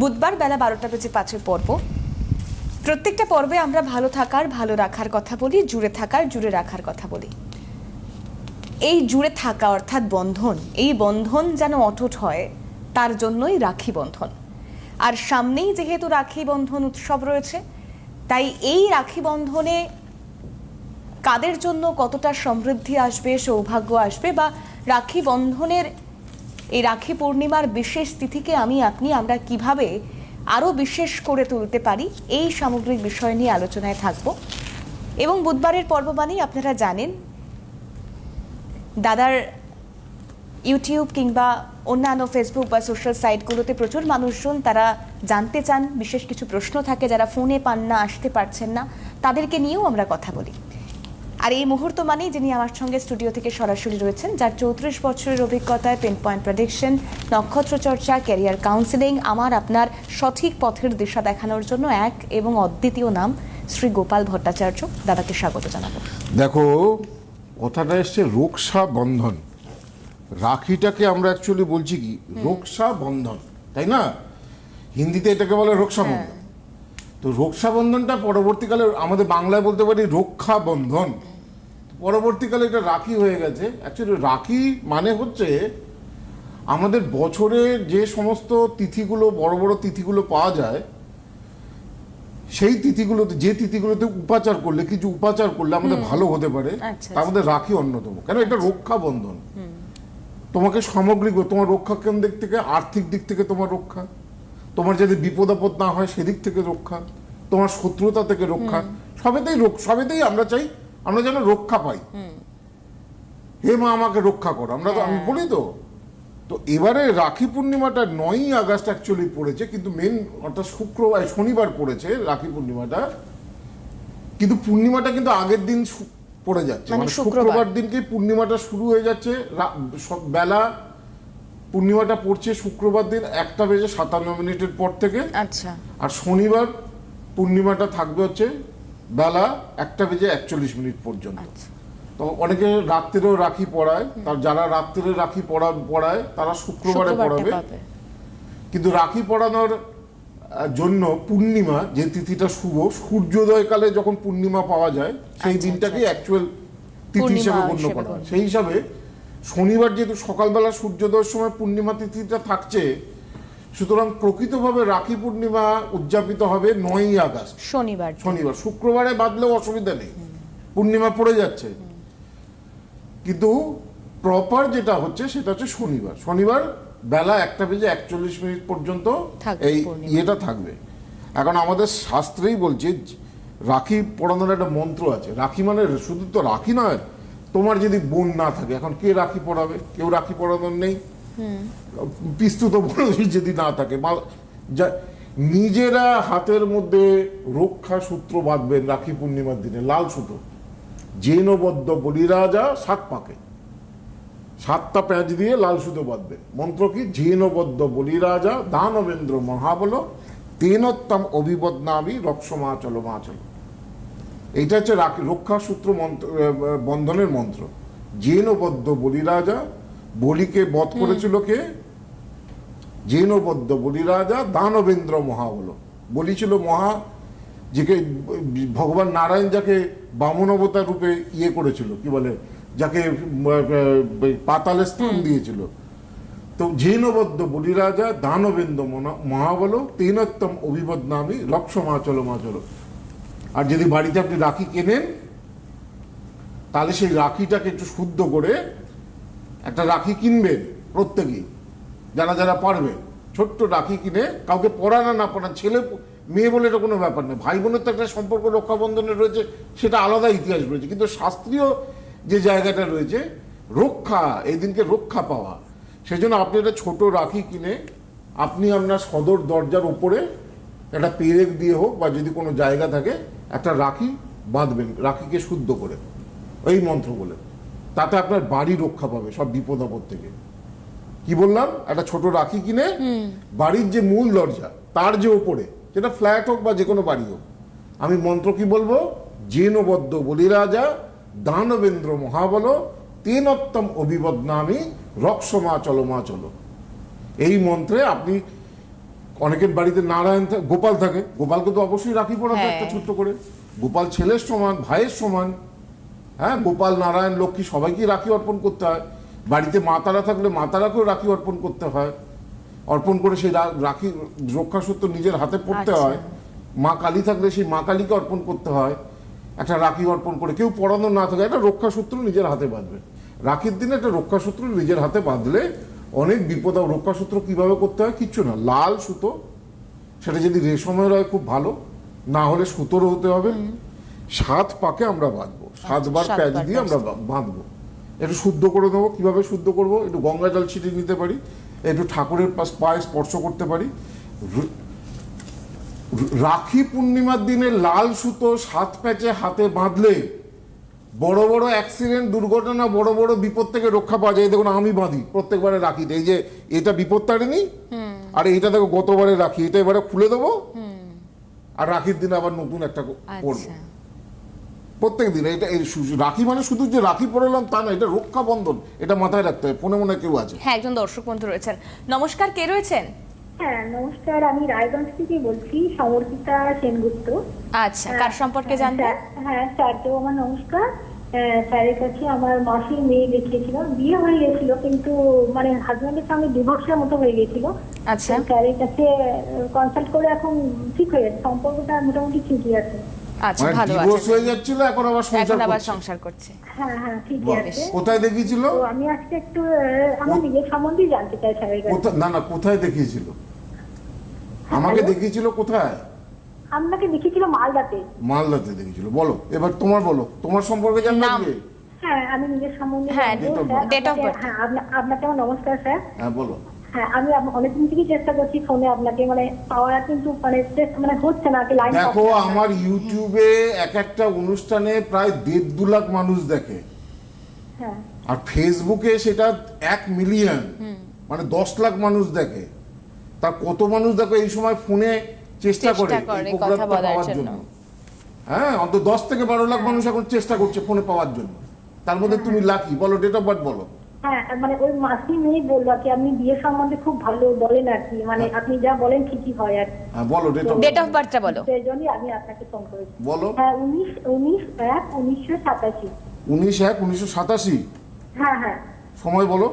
বুধবার বেলা বারোটা বেজে পাঁচের পর্ব। প্রত্যেকটা পর্বে আমরা ভালো থাকার, ভালো রাখার কথা বলি, জুড়ে থাকার, জুড়ে রাখার কথা বলি। এই জুড়ে থাকা অর্থাৎ বন্ধন, এই বন্ধন যেন অটুট হয়, তার জন্যই রাখি বন্ধন। আর সামনেই যেহেতু রাখি বন্ধন উৎসব রয়েছে, তাই এই রাখি বন্ধনে কাদের জন্য কতটা সমৃদ্ধি আসবে, সৌভাগ্য আসবে বা রাখি বন্ধনের এই রাখি পূর্ণিমার বিশেষ তিথিকে আমি আপনি, আমরা কীভাবে আরও বিশেষ করে তুলতে পারি, এই সামগ্রিক বিষয় নিয়ে আলোচনায় থাকব। এবং বুধবারের পর্ব মানেই আপনারা জানেন, দাদার ইউটিউব কিংবা অন্যান্য ফেসবুক বা সোশ্যাল সাইটগুলোতে প্রচুর মানুষজন তারা জানতে চান, বিশেষ কিছু প্রশ্ন থাকে যারা ফোনে পান না, আসতে পারছেন না, তাদেরকে নিয়েও আমরা কথা বলি। আর এই মুহূর্ত মানেই যিনি আমার সঙ্গে স্টুডিও থেকে সরাসরি রয়েছেন যার চৌত্রিশ বছরের অভিজ্ঞতায় পেন পয়েন্ট প্রেডিকশন নক্ষত্র চর্চা ক্যারিয়ার কাউন্সিলিং আমার আপনার সঠিক পথের দিশা দেখানোর জন্য এক এবং অদ্বিতীয় নাম শ্রী গোপাল ভট্টাচার্য দাদাকে স্বাগত জানাব। দেখো কথাটা এসছে রোকসা বন্ধন। রাখিটাকে আমরা অ্যাকচুয়ালি বলছি কি? রোকসা বন্ধন তাই না? হিন্দিতে এটাকে বলে রোকসা বন্ধন। তো রোকসা বন্ধনটা পরবর্তীকালে আমাদের বাংলায় বলতে পারি রক্ষা বন্ধন পরবর্তীকালে এটা রাখি হয়ে গেছে। অ্যাকচুয়ালি রাখি মানে হচ্ছে আমাদের বছরে যে সমস্ত তিথিগুলো বড় বড় তিথিগুলো পাওয়া যায় সেই তিথিগুলোতে যে তিথিগুলোতে উপাচার করলে কিছু উপাচার করলে আমাদের ভালো হতে পারে আচ্ছা, তার মধ্যে রাখি অন্যতম। কেন? এটা রক্ষা বন্ধন তোমাকে সামগ্রিক তোমার রক্ষা কেন দিক থেকে আর্থিক দিক থেকে তোমার রক্ষা। তোমার যদি বিপদ আপদ না হয় সেদিক থেকে রক্ষা তোমার শত্রুতা থেকে রক্ষা সবেতেই সবেতেই আমরা চাই আমরা যেন রক্ষা পাই। হে মা আমাকে রক্ষা করো। আমরা তো আমি বলি তো তো এবারে রাখি পূর্ণিমাটা নয়ই আগস্ট অ্যাকচুয়ালি পড়েছে কিন্তু মেন অর্থাৎ শুক্রবার শনিবার পড়েছে রাখি পূর্ণিমাটা। কিন্তু পূর্ণিমাটা কিন্তু আগের দিন পড়ে যাচ্ছে। মানে মানে শুক্রবার। দিনকে পূর্ণিমাটা শুরু হয়ে যাচ্ছে সব বেলা পূর্ণিমাটা পড়ছে শুক্রবার দিন একটা বেজে সাতান্ন মিনিটের পর থেকে। আচ্ছা। আর শনিবার পূর্ণিমাটা থাকবে হচ্ছে বেলা একটা বেজে একচল্লিশ মিনিট পর্যন্ত। আচ্ছা। তো অনেকে রাত্রেও রাখি পড়ায় তার যারা রাত্রে রাখি পড়া পড়ায় তারা শুক্রবারে পড়াবে। কিন্তু রাখি পড়ানোর জন্য পূর্ণিমা যে তিথিটা শুভ সূর্যোদয়কালে যখন পূর্ণিমা পাওয়া যায় সেই আচ্ছা, দিনটাকে আচ্ছা। অ্যাকচুয়াল তিথি পূর্ণিমা হিসেবে গণ্য করা হয়। সেই হিসাবে শনিবার যেহেতু সকালবেলা সূর্যোদয়ের সময় পূর্ণিমা তিথিটা থাকছে সুতরাং প্রকৃতভাবে রাখি পূর্ণিমা উদযাপিত হবে নয়ই আগস্ট। শনিবার। শনিবার। শুক্রবারে বাদলেও অসুবিধা নেই। পূর্ণিমা পড়ে যাচ্ছে। কিন্তু প্রপার যেটা হচ্ছে সেটা হচ্ছে শনিবার। শনিবার বেলা একটা বেজে একচল্লিশ মিনিট পর্যন্ত এই ইয়েটা থাকবে। এখন আমাদের শাস্ত্রেই বলছে রাখি পড়ানোর একটা মন্ত্র আছে। রাখি মানে শুধু তো রাখি নয় তোমার যদি বোন না থাকে, এখন কে রাখি পড়াবে? কেউ রাখি পড়ানোর নেই। পিস্তুত বোন যদি না থাকে নিজেরা হাতের মধ্যে রক্ষা সূত্র বাঁধবেন রাখি পূর্ণিমার দিনে, লাল সুতো। জেনবদ্ধ বলিরাজা সাত পাকে। সাতটা প্যাঁচ দিয়ে লাল সুতো বাঁধবেন। মন্ত্র কি? জেনবদ্ধ বলিরাজা দানবেন্দ্র মহাবল, তেনোত্তম অভিবদনামি রক্ষমাচল মাচল এইটা হচ্ছে রক্ষা সূত্র মন্ত্র বন্ধনের মন্ত্র। জেনবদ্ধ বলিরাজা বলিকে বধ করেছিল কে? জেনবদ্ধ বলিরাজা দানবেন্দ্র মহাবল। বলি ছিল মহা যাকে ভগবান নারায়ণ যাকে বামন অবতার রূপে ইয়ে করেছিল কি বলে? যাকে পাতালে স্থান দিয়েছিল। তো জেনবদ্ধ বলিরাজা দানবেন্দ্র মহাবল তেনোত্তম অভিবদ নামী রক্ষমাচল মাচল আর যদি বাড়িতে আপনি রাখি কেনেন, তাহলে সেই রাখিটাকে একটু শুদ্ধ করে একটা রাখি কিনবেন প্রত্যেকেই, যারা যারা পারবে। ছোট্ট রাখি কিনে কাউকে পড়ানো না পড়ান ছেলে, মেয়ে বলে এটা কোনো ব্যাপার নেই ভাই বোনের তো একটা সম্পর্ক রক্ষা বন্ধনে রয়েছে, সেটা আলাদা ইতিহাস রয়েছে। কিন্তু শাস্ত্রীয় যে জায়গাটা রয়েছে, রক্ষা এই দিনকে রক্ষা পাওয়া। সেই জন্য আপনি একটা ছোট রাখি কিনে, আপনি আপনার সদর দরজার উপরে একটা পেরেক দিয়ে হোক বা যদি কোনো জায়গা থাকে একটা রাখি বাঁধবেন রাখিকে শুদ্ধ করে। এই মন্ত্র বলে। তাতে আপনার বাড়ি রক্ষা পাবে সব বিপদ আপদ থেকে। কি বললাম? একটা ছোট রাখি কিনে বাড়ির যে মূল দরজা তার যে ওপরে সেটা ফ্ল্যাট হোক বা যে কোনো বাড়ি হোক। আমি মন্ত্র কি বলব? জেনবদ্ধ বলি রাজা দানবেন্দ্র মহাবল তেনত্তম অভিবদনামি রক্ষমা চলো মা চলো। এই মন্ত্রে আপনি অনেকের বাড়িতে নারায়ণ গোপাল থাকে। গোপালকে তো অবশ্যই রাখি পড়াতে হ্যাঁ। একটা ছোট্ট করে। গোপাল ছেলের সমান ভাইয়ের সমান। হ্যাঁ গোপাল নারায়ণ লক্ষ্মী সবাইকে রাখি অর্পণ করতে হয়। বাড়িতে মাতারা থাকলে মাতারাকেও রাখি অর্পণ করতে হয়। অর্পণ করে সেই রাখি রক্ষাসূত্র নিজের হাতে পড়তে আচ্ছা। হয়। মা কালী থাকলে সেই মা কালীকে অর্পণ করতে হয়। একটা রাখি অর্পণ করে। কেউ পড়ানো না থাকে একটা রক্ষাসূত্র নিজের হাতে বাঁধবে। রাখির দিনে একটা রক্ষাসূত্র নিজের হাতে বাঁধলে অনেক বিপদ রক্ষাসূত্র কীভাবে করতে হয় কিচ্ছু না। লাল সুতো সেটা যদি রেশমের হয় খুব ভালো না হলে সুতোরও হতে হবে। সাত পাকে আমরা বাঁধবো। সাতবার সাতবার প্যাচ দিয়ে আমরা বাঁধবো। একটু শুদ্ধ করে দেবো কীভাবে শুদ্ধ করব? একটু গঙ্গা জল ছিটিয়ে নিতে পারি। একটু ঠাকুরের পাশ পায়ে স্পর্শ করতে পারি। রাখি পূর্ণিমার দিনে লাল সুতো সাত প্যাচে হাতে বাঁধলে বড় বড় অ্যাক্সিডেন্ট দুর্ঘটনা বড় বড় বিপদ থেকে রক্ষা পাওয়া যায়। দেখুন আমি বাঁধি প্রত্যেকবারে রাখিতে এই যে এটা বিপদ তাড়েনি আর এটা দেখো গতবারে রাখি। এটা এবারে খুলে দেবো আর রাখির দিনে আবার নতুন একটা ক- করব। আচ্ছা প্রত্যেক দিন এটা রাখি মানে শুধু যে রাখি পড়লাম তা না এটা রক্ষা বন্ধন এটা মাথায় রাখতে হয় ফোনে মনে কেউ আছে। হ্যাঁ একজন দর্শক বন্ধু রয়েছেন। নমস্কার কে রয়েছেন? হ্যাঁ নমস্কার আমি রায়গঞ্জ থেকে বলছি সমর্পিতা সেনগুপ্ত। আচ্ছা কার সম্পর্কে হ্যাঁ, জানতে? স্যার- হ্যাঁ স্যারকেও আমার নমস্কার। স্যারের কাছে আমার মাসির মেয়ে দেখিয়েছিল বিয়ে হয়ে গেছিল কিন্তু মানে হাজব্যান্ডের সঙ্গে ডিভোর্সের মতো হয়ে গেছিল। আচ্ছা। স্যারের কাছে কনসাল্ট করে এখন ঠিক হয়ে গেছে। সম্পর্কটা মোটামুটি ঠিকই আছে। আচ্ছা মানে ভালো আছে হয়ে যাচ্ছিল এখন আবার সংসার এখন আবার সংসার করছে। হ্যাঁ হ্যাঁ ঠিকই আছে। কোথায় দেখিয়েছিল? তো আমি আজকে একটু আহ, আমার নিজের সম্বন্ধেই জানতে চাই স্যারের কাছে। না না কোথায় দেখিয়েছিল? আমাকে দেখিয়েছিল কোথায়? আপনাকে দেখেছিল মালদাতে। মালদাতে দেখেছিল বলো। এবার তোমার বলো তোমার সম্পর্কে জানবে হ্যাঁ আমি নিজের সম্বন্ধে হ্যাঁ, আপনাকে-. হ্যাঁ আপনা- আপনাকে আমার নমস্কার স্যার। হ্যাঁ বলো। হ্যাঁ আমি অনেকদিন থেকেই চেষ্টা করছি ফোনে আপনাকে মানে পাওয়ার কিন্তু মানে মানে হচ্ছে না লাইন দেখো আমার ইউটিউবে এক একটা অনুষ্ঠানে প্রায় দেড় দু লাখ মানুষ দেখে। হ্যাঁ। আর ফেসবুকে সেটা এক মিলিয়ন মানে দশ লাখ মানুষ দেখে। তার কত মানুষ দেখো এই সময় ফোনে চেষ্টা করে কথা বলার জন্য। হ্যাঁ অন্তত দশ থেকে বারো লাখ মানুষ এখন চেষ্টা করছে ফোনে পাওয়ার জন্য। তার মধ্যে তুমি লাকি বলো ডেট অফ বার্থ বলো। হ্যাঁ মানে ওই মাসি মেয়ে বলল কি আপনি বিয়ে সম্বন্ধে খুব ভালো বলেন আর কি মানে আপনি যা বলেন ঠিকই হয় আর হ্যাঁ বলো ডেট অফ ডেট অফ বার্থটা বলো। সেই জন্যই আমি আপনাকে ফোন করেছি। বলো। হ্যাঁ উনিশ উনিশ এক উনিশশো সাতাশি। উনিশ এক উনিশশো সাতাশি? হ্যাঁ হ্যাঁ। সময় বলো।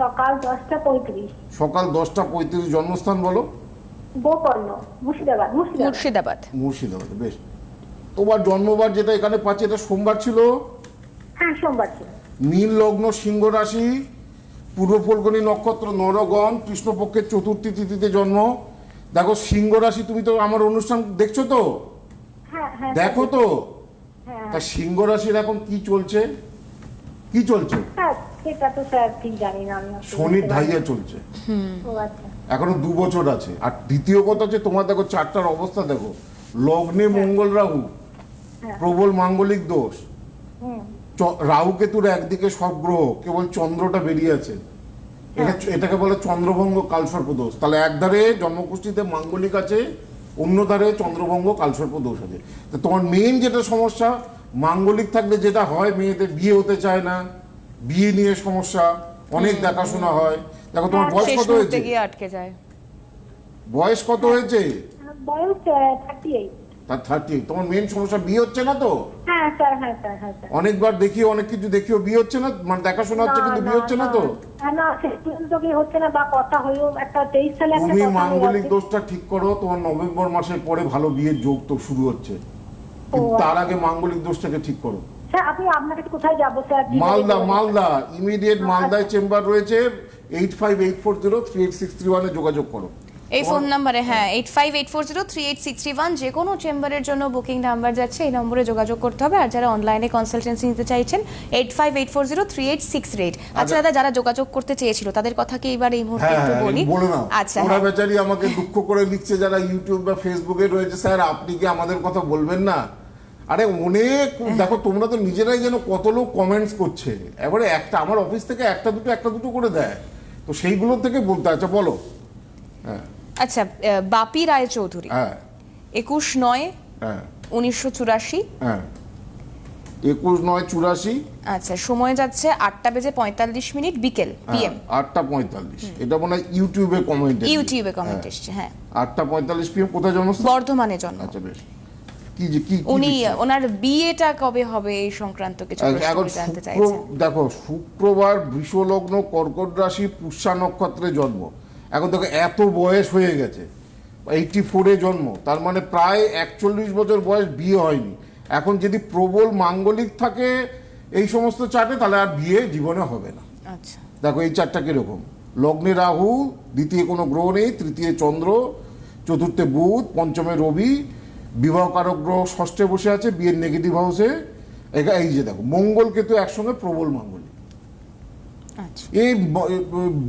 সকাল দশটা পঁয়ত্রিশ। সকাল দশটা পঁয়ত্রিশ জন্মস্থান বলো? গোকর্ণ মুর্শিদাবাদ মুর্শিদাবাদ। মুর্শিদাবাদ। মুর্শিদাবাদ বেশ। তোমার জন্মবার যেটা এখানে পাচ্ছি এটা সোমবার ছিল? হ্যাঁ সোমবার ছিল। নীল লগ্ন সিংহ রাশি পূর্ব ফলগুনি নক্ষত্র নরগণ কৃষ্ণপক্ষের চতুর্থী তিথিতে জন্ম। দেখো সিংহ রাশি তুমি তো আমার অনুষ্ঠান দেখছ তো? হ্যাঁ হ্যাঁ। দেখো তো? হ্যাঁ। তা সিংহ রাশির এখন কি চলছে? কি চলছে? হ্যাঁ সেটা তো স্যার ঠিক জানি না আমি শনির ঢাইয়া চলছে। ও আচ্ছা। এখনও দু বছর আছে। আর দ্বিতীয় কথা হচ্ছে তোমার দেখো চারটার অবস্থা দেখো। লগ্নে মঙ্গল রাহু হ্যাঁ। প্রবল মাঙ্গলিক দোষ। হুম। রাহু কেতুর একদিকে সব গ্রহ কেবল চন্দ্রটা বেরিয়ে আছে। এটা এটাকে বলে চন্দ্রভঙ্গ কালসর্প দোষ। তাহলে একধারে জন্মকুষ্ঠিতে মাঙ্গলিক আছে অন্য ধারে চন্দ্রভঙ্গ কালসর্প দোষ আছে। তো তোমার মেইন যেটা সমস্যা মাঙ্গলিক থাকলে যেটা হয় মেয়েদের বিয়ে হতে চায় না। বিয়ে নিয়ে সমস্যা অনেক দেখাশোনা হয়। দেখো তোমার বয়স কত হয়েছে? আটকে যায়। বয়স কত হয়েছে? বয়স তার থার্টি তোমার মেইন সমস্যা বিয়ে হচ্ছে না তো? হ্যাঁ স্যার হ্যাঁ স্যার হ্যাঁ অনেকবার দেখিও অনেক কিছু দেখিও বিয়ে হচ্ছে না? মানে দেখাশোনা হচ্ছে কিন্তু বিয়ে হচ্ছে না তো? তুমি মাঙ্গলিক দোষটা ঠিক করো তোমার নভেম্বর মাসের পরে ভালো বিয়ের যোগ তো শুরু হচ্ছে। তার আগে মাঙ্গলিক দোষটাকে ঠিক করো। স্যার আপনি আপনাকে কোথায় যাব স্যার? মালদা মালদা ইমিডিয়েট মালদায় চেম্বার রয়েছে। Eight five eight four zero three eight six three ওয়ানে যোগাযোগ করো। এই ফোন নাম্বারে হ্যাঁ eight five eight four zero three eight six three one যে কোনো চেম্বারের জন্য বুকিং নাম্বার যাচ্ছে এই নম্বরে যোগাযোগ করতে হবে। আর যারা অনলাইনে কনসালটেন্সি নিতে চাইছেন eight five eight four zero three eight six eight আচ্ছা। দাদা যারা যোগাযোগ করতে চেয়েছিল তাদের কথা কি এবার এই মুহূর্তে হ্যাঁ একটু হ্যাঁ বলি? আচ্ছা ওরা হ্যাঁ। বেচারি আমাকে দুঃখ করে লিখছে যারা ইউটিউব বা ফেসবুকে রয়েছে স্যার আপনি কি আমাদের কথা বলবেন না? আরে অনেক দেখো তোমরা তো নিজেরাই যেন কত লোক কমেন্টস করছে। এবারে একটা আমার অফিস থেকে একটা দুটো একটা দুটো করে দেয়। তো সেইগুলো থেকে বলতে আচ্ছা বলো। হ্যাঁ। আচ্ছা বাপি রায় চৌধুরী হ্যাঁ। একুশ নয় হ্যাঁ। উনিশশো চুরাশি। হ্যাঁ। একুশ নয় চুরাশি। আচ্ছা সময় যাচ্ছে আটটা বেজে পঁয়তাল্লিশ মিনিট বিকেল পিএম আটটা পঁয়তাল্লিশ। এটা মনে হয় ইউটিউবে কমেন্ট ইউটিউবে কমেন্ট এসছে হ্যাঁ। আটটা পঁয়তাল্লিশ পিএম কোথায় জন্মস্থান? বর্ধমানে জন্ম। আচ্ছা বেশ। কি যে কি উনি? ওনার বিয়েটা কবে হবে এই সংক্রান্ত কিছু এখন জানতে শুক্র দেখো শুক্রবার বৃষলগ্ন কর্কট রাশি পুষ্যা নক্ষত্রে জন্ম। এখন দেখো এত বয়স হয়ে গেছে। এইটি ফোরে জন্ম। তার মানে প্রায় একচল্লিশ বছর বয়স বিয়ে হয়নি। এখন যদি প্রবল মাঙ্গলিক থাকে এই সমস্ত চাটে তাহলে আর বিয়ে জীবনে হবে না। আচ্ছা। দেখো এই চারটা কীরকম? লগ্নে রাহু দ্বিতীয় কোনো গ্রহ নেই তৃতীয় চন্দ্র চতুর্থে বুধ পঞ্চমে রবি বিবাহকারক গ্রহ ষষ্ঠে বসে আছে বিয়ের নেগেটিভ হাউসে এই যে দেখো মঙ্গল কেতু একসঙ্গে প্রবল মাঙ্গলিক। আচ্ছা। এই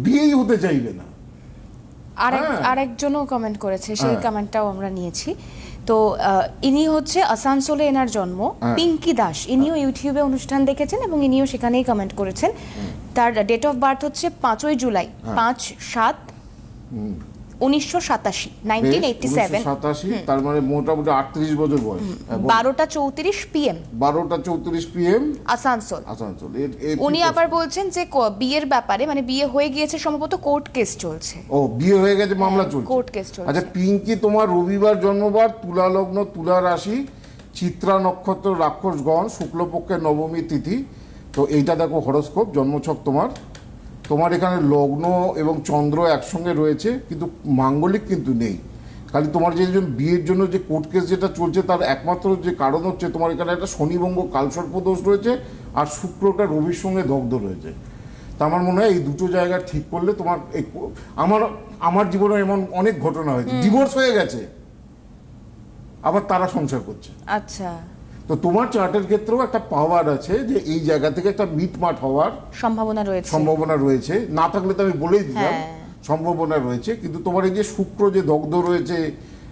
বিয়েই হতে চাইবে না। আরেক হ্যাঁ। আরেকজনও কমেন্ট করেছে সেই হ্যাঁ। কমেন্টটাও আমরা নিয়েছি। তো ইনি হচ্ছে আসানসোলে এনার জন্ম হ্যাঁ। পিঙ্কি দাস। ইনিও ইউটিউবে অনুষ্ঠান দেখেছেন এবং ইনিও সেখানেই কমেন্ট করেছেন। তার ডেট অফ বার্থ হচ্ছে পাঁচই জুলাই হ্যাঁ। পাঁচ সাত। উনিশশো সাতাশি তার মানে মোটামুটি আটত্রিশ বছর বয়স। বারোটা চৌত্রিশ পিএম বারোটা চৌত্রিশ পিএম আসানসোল। আসানসোল। উনি আবার বলছেন যে বিয়ের ব্যাপারে মানে বিয়ে হয়ে গিয়েছে সম্ভবত কোর্ট কেস চলছে। ও বিয়ে হয়ে গেছে মামলা চলছে। কোর্ট কেস চলছে। আচ্ছা পিঙ্কি তোমার রবিবার জন্মবার তুলা লগ্ন তুলা রাশি চিত্রা নক্ষত্র রাক্ষসগণ শুক্লপক্ষের নবমী তিথি। তো এইটা দেখো হরস্কোপ জন্মছক তোমার। তোমার এখানে লগ্ন এবং চন্দ্র একসঙ্গে রয়েছে কিন্তু মাঙ্গলিক কিন্তু নেই। খালি তোমার যে বিয়ের জন্য যে কোর্ট কেস যেটা চলছে তার একমাত্র যে কারণ হচ্ছে তোমার এখানে একটা শনিবঙ্গ কালসর্প দোষ রয়েছে আর শুক্রটা রবির সঙ্গে দগ্ধ রয়েছে। তা আমার মনে হয় এই দুটো জায়গা ঠিক করলে তোমার আমার আমার জীবনে এমন অনেক ঘটনা হয়েছে। ডিভোর্স হয়ে গেছে আবার তারা সংসার করছে। আচ্ছা। তো তোমার চার্টের ক্ষেত্রেও একটা পাওয়ার আছে যে এই জায়গা থেকে একটা মিটমাট হওয়ার সম্ভাবনা রয়েছে। সম্ভাবনা রয়েছে। না থাকলে তো আমি বলেই দিলাম হ্যাঁ। সম্ভাবনা রয়েছে। কিন্তু তোমার এই যে শুক্র যে দগ্ধ রয়েছে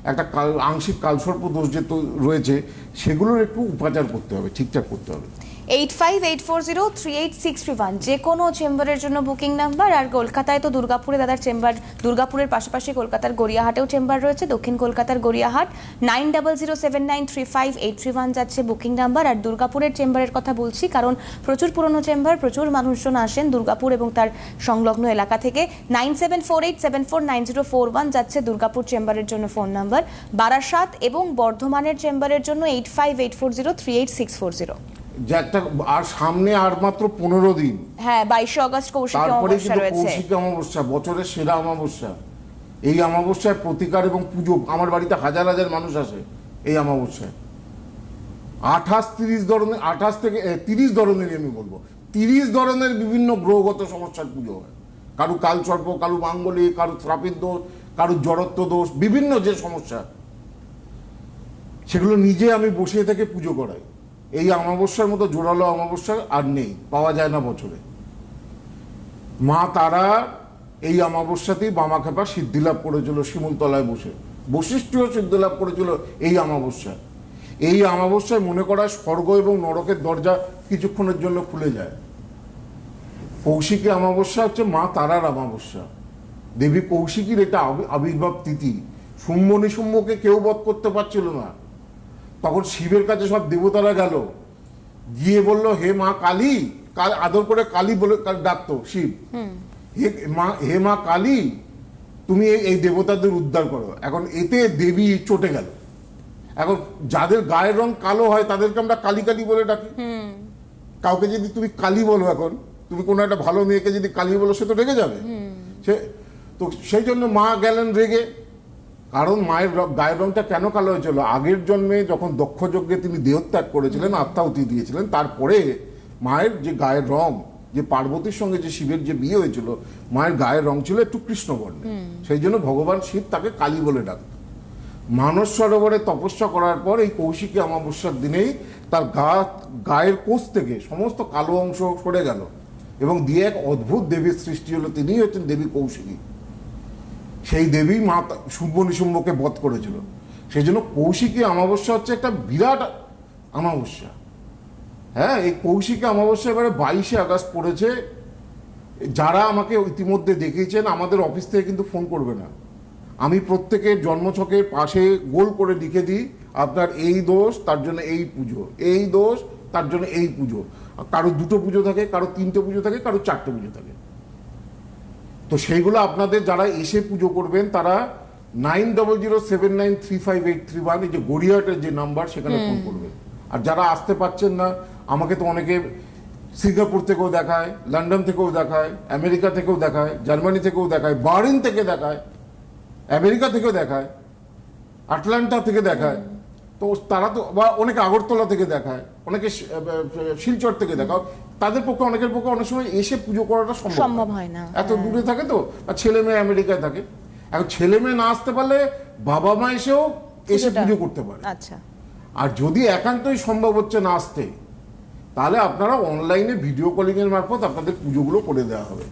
একটা কাল আংশিক কালসর্প দোষ যে রয়েছে সেগুলোর একটু উপাচার করতে হবে ঠিকঠাক করতে হবে। Eight five eight four zero three eight six three one. যে কোনো চেম্বারের জন্য বুকিং নাম্বার। আর কলকাতায় তো দুর্গাপুরে দাদার চেম্বার, দুর্গাপুরের পাশাপাশি কলকাতার গড়িয়াহাটেও চেম্বার রয়েছে। দক্ষিণ কলকাতার Gariahat, nine double zero seven nine three five eight three one যাচ্ছে বুকিং নাম্বার। আর দুর্গাপুরের চেম্বারের কথা বলছি, কারণ প্রচুর পুরনো চেম্বার, প্রচুর মানুষজন আসেন দুর্গাপুর এবং তার সংলগ্ন এলাকা থেকে। Nine seven four eight seven four nine zero four one যাচ্ছে দুর্গাপুর চেম্বারের জন্য ফোন নাম্বার। বারাসাত এবং বর্ধমানের চেম্বারের জন্য eight five eight four zero three eight six four zero. যে একটা আর সামনে আর মাত্র পনেরো দিন। হ্যাঁ বাইশে অগস্ট কৌশিকী তারপরে কিন্তু কৌশিক অমাবস্যা বছরের সেরা অমাবস্যা। এই অমাবস্যায় প্রতিকার এবং পুজো আমার বাড়িতে হাজার হাজার মানুষ আসে এই অমাবস্যায়। আঠাশ তিরিশ ধরনের আঠাশ থেকে তিরিশ ধরনেরই আমি বলব। তিরিশ ধরনের বিভিন্ন গ্রহগত সমস্যার পুজো হয়। কারু কালসর্প কারু মাঙ্গলিক কারু শ্রাপিত দোষ কারু জড়ত্ব দোষ বিভিন্ন যে সমস্যা সেগুলো নিজে আমি বসিয়ে থেকে পুজো করাই। এই অমাবস্যার মতো জোরালো অমাবস্যা আর নেই, পাওয়া যায় না বছরে। মা তারা এই অমাবস্যাতেই বামা খেপা সিদ্ধিলাভ করেছিল শিমুলতলায় বসে। বশিষ্ঠীয় সিদ্ধিলাভ করেছিল এই অমাবস্যা। এই অমাবস্যায় মনে করা স্বর্গ এবং নরকের দরজা কিছুক্ষণের জন্য খুলে যায়। কৌশিকী অমাবস্যা হচ্ছে মা তারার অমাবস্যা। দেবী কৌশিকীর এটা আবির্ভাব তিথি। শুম্ভ নিশুম্ভকে কেউ বধ করতে পারছিল না। তখন শিবের কাছে সব দেবতারা গেল। গিয়ে বলল হে মা কালী কাল আদর করে কালী বলে ডাকতো শিব। হে মা হে মা কালী তুমি এই- এই দেবতাদের উদ্ধার করো। এখন এতে দেবী চটে গেল। এখন যাদের গায়ের রং কালো হয় তাদেরকে আমরা কালী কালী বলে ডাকি। কাউকে যদি তুমি কালী বলো এখন তুমি কোনো একটা ভালো মেয়েকে যদি কালী বলো সে তো রেগে যাবে। সে তো সেই জন্য মা গেলেন রেগে। কারণ মায়ের র- গায়ের রংটা কেন কালো হয়েছিল? আগের জন্মে যখন দক্ষ যজ্ঞে তিনি দেহত্যাগ করেছিলেন আত্মাহুতি দিয়েছিলেন তারপরে মায়ের যে গায়ের রং যে পার্বতীর সঙ্গে যে শিবের যে বিয়ে হয়েছিল মায়ের গায়ের রং ছিল একটু কৃষ্ণবর্ণ সেই জন্য ভগবান শিব তাকে কালী বলে ডাকত মানস সরোবরে তপস্যা করার পর এই কৌশিকী অমাবস্যার দিনেই তার গা গায়ের কোষ থেকে সমস্ত কালো অংশ সরে গেল এবং দিয়ে এক অদ্ভুত দেবীর সৃষ্টি হলো। তিনিই হচ্ছেন দেবী কৌশিকী। সেই দেবী মা শুম্ভ নিশুম্ভকে বধ করেছিল। সেই জন্য কৌশিকী অমাবস্যা হচ্ছে একটা বিরাট অমাবস্যা। হ্যাঁ এই কৌশিকী অমাবস্যা এবারে বাইশে আগস্ট পড়েছে। যারা আমাকে ইতিমধ্যে দেখিয়েছেন, আমাদের অফিস থেকে কিন্তু ফোন করবে না। আমি প্রত্যেকের জন্মছকের পাশে গোল করে লিখে দিই, আপনার এই দোষ, তার জন্য এই পুজো, এই দোষ, তার জন্য এই পুজো। কারও দুটো পুজো থাকে কারও তিনটে পুজো থাকে কারও চারটে পুজো থাকে। তো সেইগুলো আপনাদের যারা এসে পুজো করবেন তারা nine double zero seven nine three five eight three one এই যে গড়িয়াহাটের যে নাম্বার সেখানে ফোন করবেন। আর যারা আসতে পারছেন না আমাকে তো অনেকে সিঙ্গাপুর থেকেও দেখায় লন্ডন থেকেও দেখায় আমেরিকা থেকেও দেখায় জার্মানি থেকেও দেখায় বার্লিন থেকে দেখায় আমেরিকা থেকেও দেখায় আটলান্টা থেকে দেখায়। তো তারা তো বা অনেকে আগরতলা থেকে দেখায় অনেকে শিলচর থেকে দেখাও তাদের পক্ষে অনেকের পক্ষে অনেক সময় এসে পুজো করাটা সম্ভব হয় না, এত দূরে থাকে তো আর ছেলে মেয়ে আমেরিকায় থাকে। এখন ছেলে মেয়ে না আসতে পারলে বাবা মা এসেও এসে পুজো করতে পারে। আচ্ছা। আর যদি একান্তই সম্ভব হচ্ছে না আসতে তাহলে আপনারা অনলাইনে ভিডিও কলিং এর মারফত আপনাদের পুজোগুলো করে দেওয়া হবে।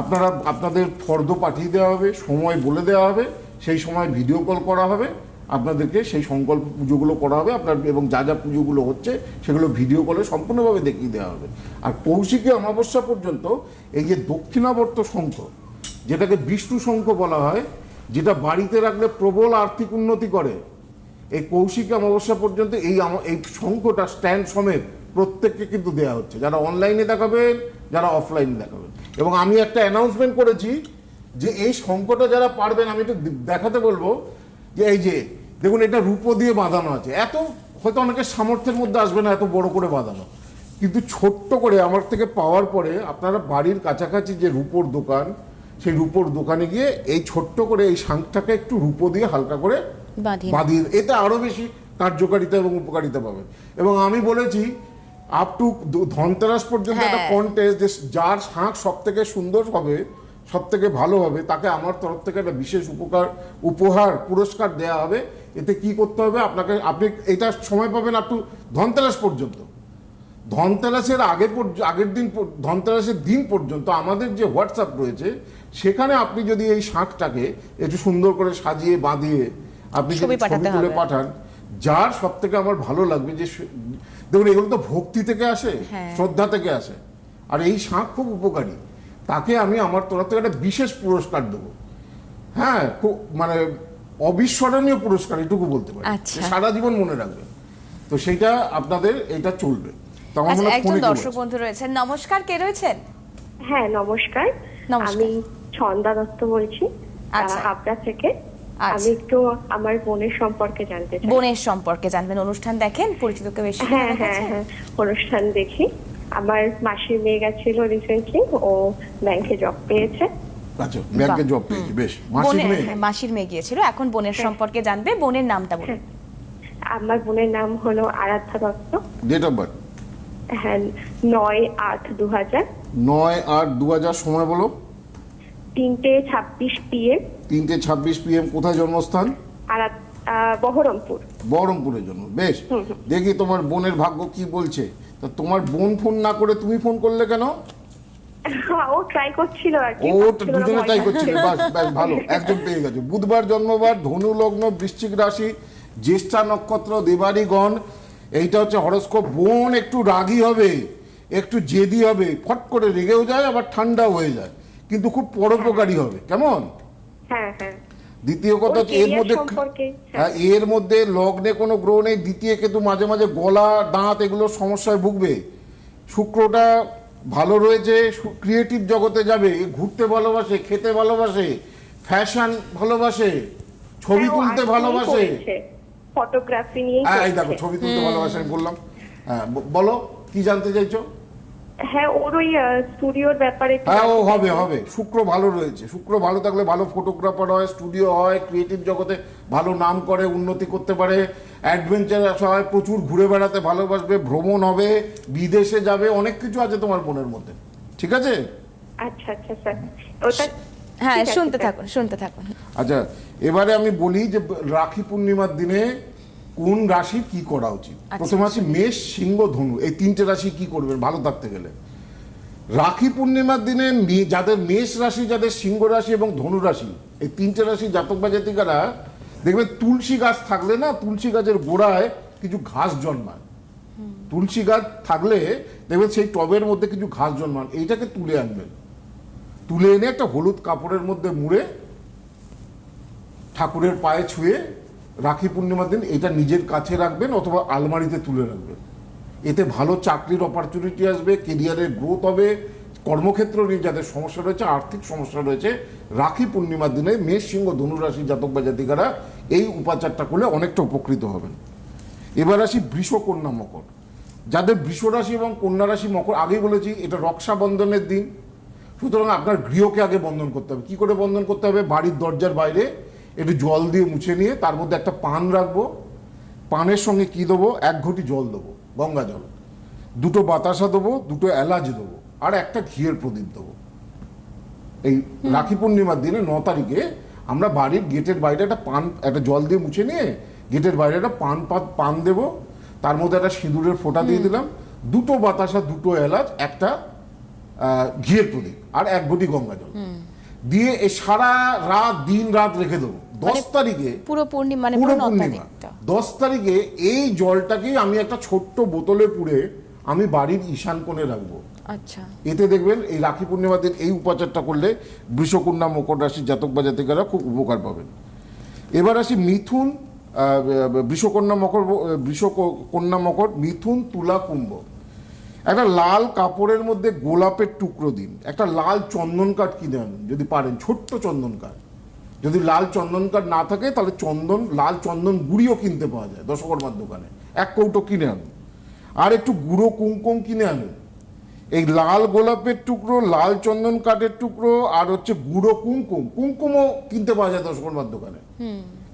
আপনারা আপনাদের ফর্দ পাঠিয়ে দেওয়া হবে সময় বলে দেওয়া হবে সেই সময় ভিডিও কল করা হবে। আপনাদেরকে সেই সংকল্প পুজোগুলো করা হবে, আপনার এবং যা যা পুজোগুলো হচ্ছে সেগুলো ভিডিও কলে সম্পূর্ণভাবে দেখিয়ে দেওয়া হবে। আর কৌশিকী অমাবস্যা পর্যন্ত এই যে দক্ষিণাবর্ত শঙ্খ, যেটাকে বিষ্ণু শঙ্খ বলা হয়, যেটা বাড়িতে রাখলে প্রবল আর্থিক উন্নতি করে, এই কৌশিকী অমাবস্যা পর্যন্ত এই এই শঙ্খটা স্ট্যান্ড সমেত প্রত্যেককে কিন্তু দেওয়া হচ্ছে। যারা অনলাইনে দেখাবেন, যারা অফলাইনে দেখাবেন। এবং আমি একটা অ্যানাউন্সমেন্ট করেছি যে এই শঙ্খটা যারা পারবেন, আমি একটু দেখাতে বলব যে এই যে দেখুন এটা রূপো দিয়ে বাঁধানো আছে। এত হয়তো অনেকের সামর্থ্যের মধ্যে আসবে না এত বড় করে বাঁধানো। কিন্তু ছোট্ট করে আমার থেকে পাওয়ার পরে আপনারা বাড়ির কাছাকাছি যে রূপোর দোকান সেই রূপোর দোকানে গিয়ে এই ছোট্ট করে এই শাঁখটাকে একটু রূপো দিয়ে হালকা করে বাঁধিয়ে বাঁধিয়ে এতে আরও বেশি কার্যকারিতা এবং উপকারিতা পাবেন। এবং আমি বলেছি আপ টু ধনতেরাস পর্যন্ত একটা হ্যাঁ। কন্টেস্ট যে যার শাঁখ সব থেকে সুন্দর হবে সব থেকে ভালো হবে তাকে আমার তরফ থেকে একটা বিশেষ উপকার উপহার পুরস্কার দেওয়া হবে। এতে কি করতে হবে? আপনাকে আপনি এটা সময় পাবেন আপ টু ধনতেরাস পর্যন্ত। ধনতেরাসের পর্য- আগের দিন ধনতেরাসের দিন পর্যন্ত আমাদের যে হোয়াটসঅ্যাপ রয়েছে সেখানে আপনি যদি এই শাঁখটাকে একটু সুন্দর করে সাজিয়ে বাঁধিয়ে আপনি যদি ছবি ছবি তুলে পাঠান যার সব থেকে আমার ভালো লাগবে যে দেখুন এগুলো তো ভক্তি থেকে আসে হ্যাঁ। শ্রদ্ধা থেকে আসে। আর এই শাঁখ খুব উপকারী। তাকে আমি আমার তরফ থেকে একটা বিশেষ পুরস্কার দেবো। হ্যাঁ খুব মানে অবিস্মরণীয় পুরস্কার এটুকু বলতে পারি। আচ্ছা। সারা জীবন মনে রাখবে। তো সেইটা আপনাদের এটা চলবে। আচ্ছা একজন দর্শক বন্ধু রয়েছেন। নমস্কার কে রয়েছেন? হ্যাঁ নমস্কার। আমি ছন্দা দত্ত বলছি। আচ্ছা। হাবড়া থেকে। আমি একটু আমার বোনের সম্পর্কে জানতে চাই। বোনের সম্পর্কে জানবেন। অনুষ্ঠান দেখেন পরিচিত কেউ বেশি হ্যাঁ হ্যাঁ হ্যাঁ অনুষ্ঠান দেখি। আমার মাসির মেয়ে গেছিল রিসেন্টলি ও ব্যাংকে জব পেয়েছে। আচ্ছা ব্যাংকে। জব পেয়েছি বেশ। মাসিক বোনের মেয়ে। হ্যাঁ, মাসির মেয়ে গিয়েছিল। এখন বোনের সম্পর্কে জানবে বোনের নামটা বলুন আমার বোনের নাম হলো Aradhya Dutta. Date of birth হ্যাঁ নয় আট দু হাজার নয় আট দু হাজার সময় বলো। তিনটে ছাব্বিশ পিএম। তিনটে ছাব্বিশ পিএম কোথায় জন্মস্থান? আর বহরমপুর। বহরমপুরের জন্য বেশ। দেখি তোমার বোনের ভাগ্য কি বলছে। তা তোমার বোন ফোন না করে তুমি ফোন করলে কেন? ও ট্রাই করছিল আর কি ও পারছিল দুজনে ট্রাই করছিল বাস বেশ ভালো একজন পেয়ে গেছে। বুধবার জন্মবার ধনু লগ্ন বৃশ্চিক রাশি জ্যেষ্ঠা নক্ষত্র এইটা হচ্ছে হরস্কোপ। বোন একটু রাগী হবে একটু জেদি হবে ফট করে রেগেও যায় আবার ঠান্ডাও হয়ে যায় কিন্তু খুব পরোপকারী হবে কেমন? হ্যাঁ হ্যাঁ। দ্বিতীয় কথা হচ্ছে এর মধ্যে হ্যাঁ, এর মধ্যে লগ্নে কোনো গ্রহ নেই দ্বিতীয় কিন্তু মাঝে মাঝে গলা দাঁত এগুলো সমস্যায় ভুগবে। শুক্রটা ভালো রয়েছে ক্রিয়েটিভ জগতে যাবে ঘুরতে ভালোবাসে খেতে ভালোবাসে ফ্যাশন ভালোবাসে ছবি হ্যাঁ, তুলতে ভালোবাসে। ফটোগ্রাফি নিয়েই হ্যাঁ এই দেখো ছবি তুলতে ভালোবাসে আমি বললাম। হ্যাঁ বলো কি জানতে চাইছো? হ্যাঁ ওর ওই স্টুডিওর ব্যাপারে হ্যাঁ ও হবে হবে শুক্র ভালো রয়েছে শুক্র ভালো থাকলে ভালো ফটোগ্রাফার হয় স্টুডিও হয় ক্রিয়েটিভ জগতে ভালো নাম করে উন্নতি করতে পারে অ্যাডভেঞ্চার হয় প্রচুর ঘুরে বেড়াতে ভালোবাসবে ভ্রমণ হবে বিদেশে যাবে অনেক কিছু আছে তোমার বোনের মধ্যে। ঠিক আছে? আচ্ছা আচ্ছা স্যার। ওটা হ্যাঁ শুনতে থাকুন শুনতে থাকুন। আচ্ছা এবারে আমি বলি যে রাখি পূর্ণিমার দিনে কোন রাশি কি করা উচিত? প্রথমে আছে মেষ সিংহ ধনু এই তিনটে রাশি কি করবেন? ভালো থাকতে গেলে। রাখি পূর্ণিমার দিনে মে- যাদের মেষ রাশি যাদের সিংহ রাশি এবং ধনু রাশি এই তিনটে রাশি জাতক বা জাতিকারা দেখবেন তুলসী গাছ থাকলে না, তুলসী গাছের গোড়ায় কিছু ঘাস জন্মায়। তুলসী গাছ থাকলে দেখবেন সেই টবের মধ্যে কিছু ঘাস জন্মান এইটাকে তুলে আনবেন তুলে এনে একটা হলুদ কাপড়ের মধ্যে মুড়ে ঠাকুরের পায়ে ছুঁয়ে রাখি পূর্ণিমার দিন এটা নিজের কাছে রাখবেন অথবা আলমারিতে তুলে রাখবেন। এতে ভালো চাকরির অপরচুনিটি আসবে কেরিয়ারের গ্রোথ হবে কর্মক্ষেত্র নিয়ে যাদের সমস্যা রয়েছে, আর্থিক সমস্যা রয়েছে, রাখি পূর্ণিমার দিনে মেষ, সিংহ ধনুরাশি জাতক বা জাতিকারা এই উপাচারটা করলে অনেকটা উপকৃত হবেন। এবার আসি বৃষ কন্যা মকর। যাদের বৃষ রাশি এবং কন্যা রাশি মকর, আগেই বলেছি, এটা রক্ষাবন্ধনের দিন। সুতরাং আপনার গৃহকে আগে বন্ধন করতে হবে। কি করে বন্ধন করতে হবে? বাড়ির দরজার বাইরে একটু জল দিয়ে মুছে নিয়ে তার মধ্যে একটা পান রাখব। পানের সঙ্গে কি দেবো? এক ঘটি জল দেবো, গঙ্গা জল। দুটো বাতাসা দেবো, দুটো এলাচ দেবো। আর একটা ঘিয়ের প্রদীপ দেবো। এই রাখি পূর্ণিমার দিনে ন তারিখে আমরা বাড়ির গেটের বাইরে একটা পান একটা জল দিয়ে মুছে নিয়ে গেটের বাইরে একটা পান পাত পান দেব। তার মধ্যে একটা সিঁদুরের ফোঁটা দিয়ে দিলাম। দুটো বাতাসা দুটো এলাচ একটা ঘিয়ের প্রদীপ আর এক ঘটি গঙ্গা জল। দিয়ে এই সারা রাত দিন রাত রেখে দেবো। দশ তারিখে পুরো পূর্ণিমা মানে পুরো পুরো পূর্ণিমা। দশ তারিখে এই জলটাকেই আমি একটা ছোট্ট বোতলে পুড়ে আমি বাড়ির ঈশান কোণে রাখব। আচ্ছা। এতে দেখবেন এই রাখি পূর্ণিমার দিন এই উপাচারটা করলে বৃষকন্যা মকর রাশির জাতক বা জাতিকারা খুব উপকার পাবেন। এবার আসি মিথুন বৃষকন্যা মকর বৃষকন্যা মকর, মিথুন, তুলা, কুম্ভ। একটা লাল কাপড়ের মধ্যে গোলাপের টুকরো দিন। একটা লাল চন্দন কাঠ কিনে আনুন, যদি পারেন, ছোট্ট চন্দন কাঠ। যদি লাল চন্দন কাঠ না থাকে, তাহলে চন্দন, লাল চন্দন গুঁড়িও কিনতে পাওয়া যায় দশকর্মার দোকানে। এক কৌটো কিনে আনুন। আর একটু গুঁড়ো কুমকুম কিনে আনুন। এই লাল গোলাপের টুকরো লাল চন্দন কাঠের টুকরো আর হচ্ছে গুঁড়ো কুমকুম। কুমকুমও কিনতে পাওয়া যায় দশকর্মার দোকানে।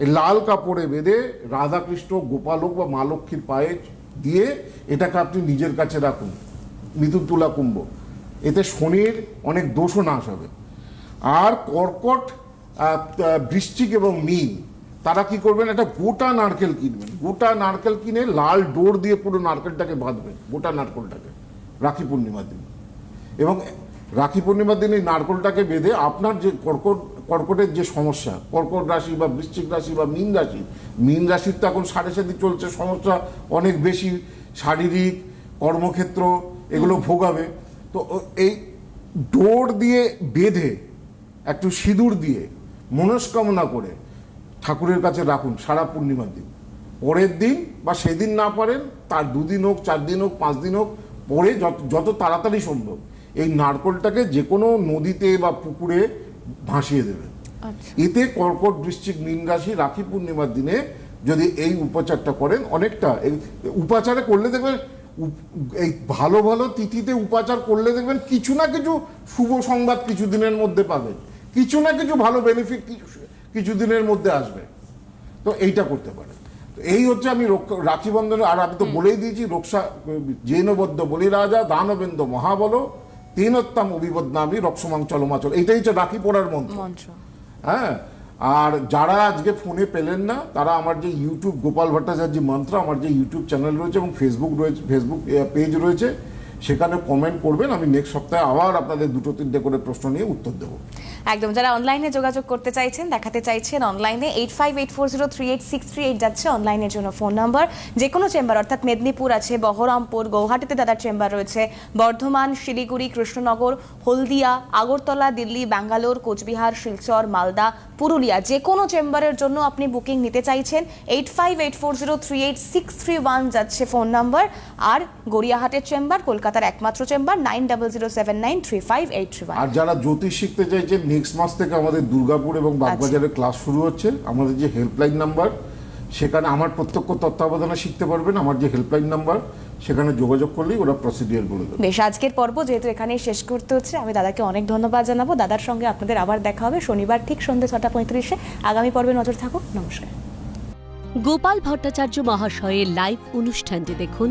এই লাল কাপড়ে বেঁধে রাধাকৃষ্ণ গোপালক বা মা লক্ষ্মীর পায়ে দিয়ে এটাকে আপনি নিজের কাছে রাখুন মিথুন তুলা কুম্ভ। এতে শনির অনেক দোষও নাশ হবে। আর কর্কট বৃশ্চিক এবং মীন তারা কি করবেন একটা গোটা নারকেল কিনবেন। গোটা নারকেল কিনে লাল ডোর দিয়ে পুরো নারকেলটাকে বাঁধবেন গোটা নারকেলটাকে। রাখি পূর্ণিমার দিন। এবং রাখি পূর্ণিমার দিন এই নারকেলটাকে বেঁধে আপনার যে কর্কট কর্কটের যে সমস্যা কর্কট রাশি বা বৃশ্চিক রাশি বা মীন রাশি মীন রাশির তো এখন সাড়ে সাথে চলছে সমস্যা অনেক বেশি শারীরিক কর্মক্ষেত্র এগুলো ভোগাবে। তো এই ডোর দিয়ে বেঁধে একটু সিঁদুর দিয়ে মনস্কামনা করে ঠাকুরের কাছে রাখুন সারা পূর্ণিমার দিন। পরের দিন বা সেদিন না পারেন তার দুদিন হোক চার দিন হোক পাঁচ দিন হোক পরে যত যত তাড়াতাড়ি সম্ভব। এই নারকলটাকে যে কোনো নদীতে বা পুকুরে ভাসিয়ে দেবেন আচ্ছা। এতে কর্কট বৃশ্চিক মীন রাশি রাখি পূর্ণিমার দিনে যদি এই উপাচারটা করেন অনেকটা। এই উপাচারে করলে দেখবেন এই ভালো ভালো তিথিতে উপাচার করলে দেখবেন কিছু না কিছু শুভ সংবাদ কিছু দিনের মধ্যে পাবেন কিছু না কিছু ভালো বেনিফিট কিছু দিনের মধ্যে আসবে। তো এইটা করতে পারে তো এই হচ্ছে আমি রাখি বন্ধনে আর আমি তো বলেই দিয়েছি রক্ষা জৈনবদ্ধ বলি রাজা দানবেন্দ্র মহাবল তেনোত্তম অভিবদনামী রক্ষমাং চলমাচল। এটাই হচ্ছে রাখি পড়ার মন্ত্র। হ্যাঁ? আর যারা আজকে ফোনে পেলেন না তারা আমার যে ইউটিউব গোপাল ভট্টাচার্য মন্ত্র আমার যে ইউটিউব চ্যানেল রয়েছে এবং ফেসবুক রয়েছে ফেসবুক পেজ রয়েছে সেখানে কমেন্ট করবেন, আমি নেক্সট সপ্তাহে আবার আপনাদের দুটো তিনটে করে প্রশ্ন নিয়ে উত্তর দেবো। একদম, যারা অনলাইনে যোগাযোগ করতে চাইছেন, দেখাতে চাইছেন অনলাইনে eight five eight four zero three eight six three eight যাচ্ছে অনলাইনের জন্য ফোন নাম্বার যে কোনো চেম্বার অর্থাৎ মেদিনীপুর আছে, বহরমপুর, গৌহাটিতে দাদার চেম্বার রয়েছে। বর্ধমান, শিলিগুড়ি, কৃষ্ণনগর, হলদিয়া, আগরতলা, দিল্লি, ব্যাঙ্গালোর, কোচবিহার, শিলচর, মালদা, পুরুলিয়া। যে কোনো চেম্বারের জন্য আপনি বুকিং নিতে চাইছেন eight five eight four zero three eight six three one যাচ্ছে ফোন নাম্বার আর গড়িয়াহাটের চেম্বার কলকাতার একমাত্র chamber nine double zero seven nine three five eight three one আর যারা জ্যোতিষ শিখতে চাইছেন নেক্সট মাস থেকে আমাদের দুর্গাপুর এবং বাগবাজারে ক্লাস শুরু হচ্ছে আমাদের যে হেল্পলাইন নাম্বার সেখানে আমার প্রত্যক্ষ তত্ত্বাবধানে শিখতে পারবেন আমার যে হেল্পলাইন নাম্বার সেখানে যোগাযোগ করলেই ওরা প্রসিডিয়ার বলে দেবে। বেশ আজকের পর্ব যেহেতু এখানেই শেষ করতে হচ্ছে আমি দাদাকে অনেক ধন্যবাদ জানাব। দাদার সঙ্গে আপনাদের আবার দেখা হবে শনিবার ঠিক সন্ধ্যে ছটা পঁয়ত্রিশে। আগামী পর্বে নজর থাকুক নমস্কার। গোপাল ভট্টাচার্য মহাশয়ের লাইভ অনুষ্ঠানটি দেখুন